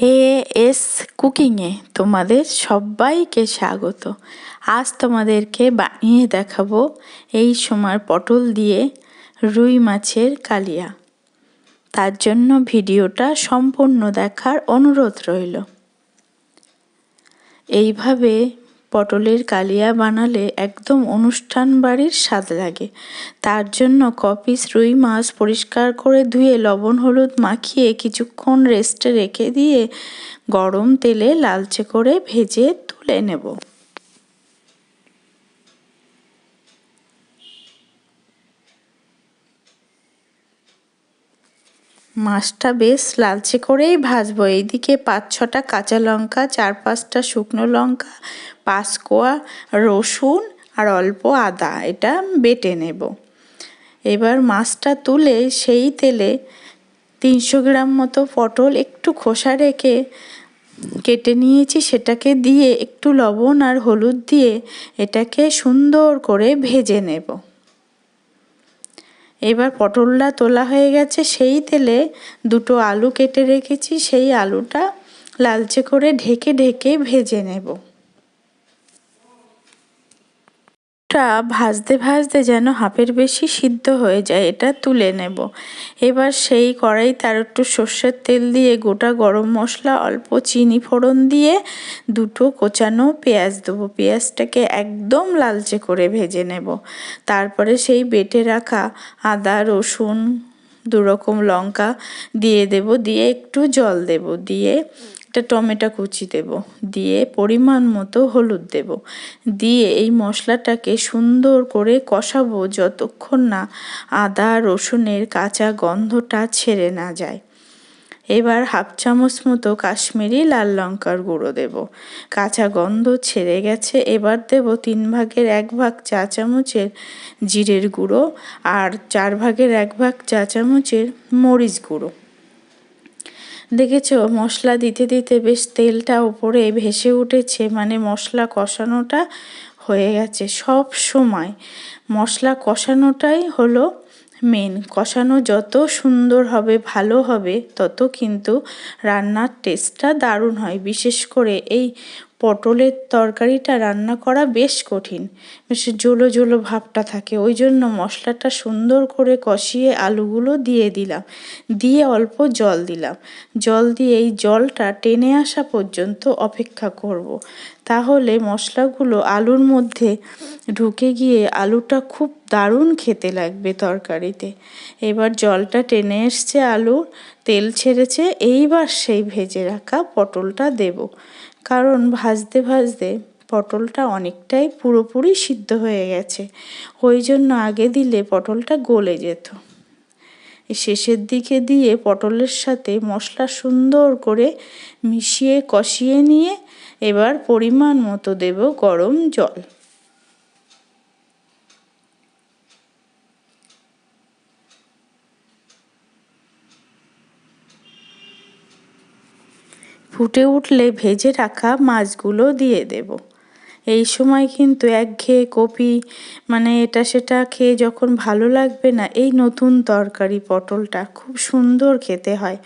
হে S কুকিংয়ে, তোমাদের সবাইকে স্বাগত। আজ তোমাদেরকে বানিয়ে দেখাবো এই সময় পটল দিয়ে রুই মাছের কালিয়া। তার জন্য ভিডিওটা সম্পূর্ণ দেখার অনুরোধ রইল। এইভাবে পটলের কালিয়া বানালে একদম অনুষ্ঠান বাড়ির স্বাদ লাগে। তার জন্য কপিস রুই মাছ পরিষ্কার করে ধুয়ে লবণ হলুদ মাখিয়ে কিছুক্ষণ রেস্টে রেখে দিয়ে গরম তেলে লালচে করে ভেজে তুলে নেব। মাছটা বেশ লালচে করেই ভাজবো। এইদিকে পাঁচ ছটা কাঁচা লঙ্কা, চার পাঁচটা শুকনো লঙ্কা পাঁচ কোয়া রসুন আর অল্প আদা, এটা বেটে নেব। এবার মাছটা তুলে সেই তেলে তিনশো গ্রাম মতো পটল একটু খোসা রেখে কেটে নিয়েছি, সেটাকে দিয়ে একটু লবণ আর হলুদ দিয়ে এটাকে সুন্দর করে ভেজে নেব। এবার পটলটা তোলা হয়ে গেছে। সেই তেলে দুটো আলু কেটে রেখেছি। সেই আলুটা লালচে করে ঢেকে ঢেকে ভেজে নেব। টা ভাজতে ভাজতে যেন হাফের বেশি সিদ্ধ হয়ে যায়, এটা তুলে নেব। এবার সেই কড়াই তার একটু সর্ষের তেল দিয়ে গোটা গরম মশলা, অল্প চিনি ফোড়ন দিয়ে দুটো কোচানো পেঁয়াজ দেবো। পেঁয়াজটাকে একদম লালচে করে ভেজে নেব। তারপরে সেই বেটে রাখা আদা, রসুন, দুরকম লঙ্কা দিয়ে দেব। দিয়ে একটু জল দেব। দিয়ে একটা টমেটো কুচি দেব, দিয়ে পরিমাণ মতো হলুদ দেব। দিয়ে এই মশলাটাকে সুন্দর করে কষাবো যতক্ষণ না আদা, রসুনের কাঁচা গন্ধটা ছেড়ে না যায়। এবার হাফ চামচ মতো কাশ্মীরি লাল লঙ্কার গুঁড়ো দেব। কাঁচা গন্ধ ছেড়ে গেছে, এবার দেব তিন ভাগের এক ভাগ চা চামচের জিরের গুঁড়ো আর চার ভাগের এক ভাগ চা চামচের মরিচ গুঁড়ো। দেখেছ, মশলা দিতে দিতে বেশ তেলটা ওপরে ভেসে উঠেছে মানে মশলা কষানোটা হয়ে গেছে সব সময়। মশলা কষানোটাই হলো মেন কষানো যত সুন্দর হবে, ভালো হবে, তত কিন্তু রান্নার টেস্টটা দারুণ হয়। বিশেষ করে এই পটলের তরকারিটা রান্না করা বেশ কঠিন। বেশ জোলো জোলো ভাবটা থাকে। ওই জন্য মশলাটা সুন্দর করে কষিয়ে আলুগুলো দিয়ে দিলাম। দিয়ে অল্প জল দিলাম। জল দিয়ে এই জলটা টেনে আসা পর্যন্ত অপেক্ষা করব। তাহলে মশলাগুলো আলুর মধ্যে ঢুকে গিয়ে আলুটা খুব দারুণ খেতে লাগবে তরকারিতে। এবার জলটা টেনে এসছে আলু তেল ছেড়েছে। এইবার সেই ভেজে রাখা পটলটা দেব। কারণ ভাজতে ভাজতে পটলটা অনেকটাই পুরোপুরি সিদ্ধ হয়ে গেছে। ওই জন্য আগে দিলে পটলটা গলে যেত। শেষের দিকে দিয়ে পটলের সাথে মশলা সুন্দর করে মিশিয়ে কষিয়ে নিয়ে এবার পরিমাণ মতো দেব গরম জল। ফুটে উঠলে ভেজে রাখা মাছগুলো দিয়ে দেব। এই সময় কিন্তু একঘেয়ে কপি মানে এটা সেটা খেয়ে যখন ভালো লাগবে না, এই নতুন তরকারি পটলটা খুব সুন্দর খেতে হয়।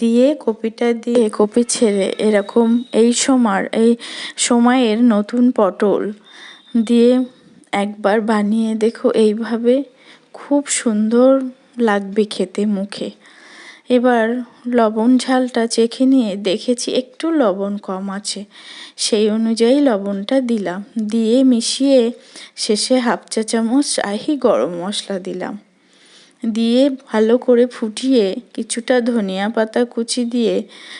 দিয়ে কপিটা দিয়ে কপি ছেড়ে এরকম এই সময়, এই সময়ের নতুন পটল দিয়ে একবার বানিয়ে দেখো, এইভাবে খুব সুন্দর লাগবে খেতে মুখে। এবার লবণ ঝালটা চেখে নিয়ে দেখেছি একটু লবণ কম আছে। সেই অনুযায়ী লবণটা দিলাম। দিয়ে মিশিয়ে শেষে হাফ চা চামচ শাহি গরম মশলা দিলাম। দিয়ে ভালো করে ফুটিয়ে কিছুটা ধনিয়া পাতা কুচি দিয়ে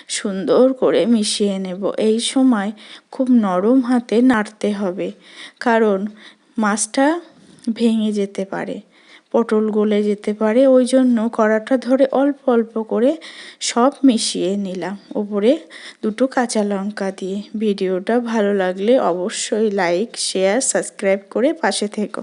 সুন্দর করে মিশিয়ে নেব। এই সময় খুব নরম হাতে নাড়তে হবে, কারণ মাছটা ভেঙে যেতে পারে। পটল গলে যেতে পারে ওই জন্য কড়াটা ধরে অল্প অল্প করে সব মিশিয়ে নিলাম। ওপরে দুটো কাঁচা লঙ্কা দিয়ে। ভিডিওটা ভালো লাগলে অবশ্যই লাইক, শেয়ার, সাবস্ক্রাইব করে পাশে থেকো।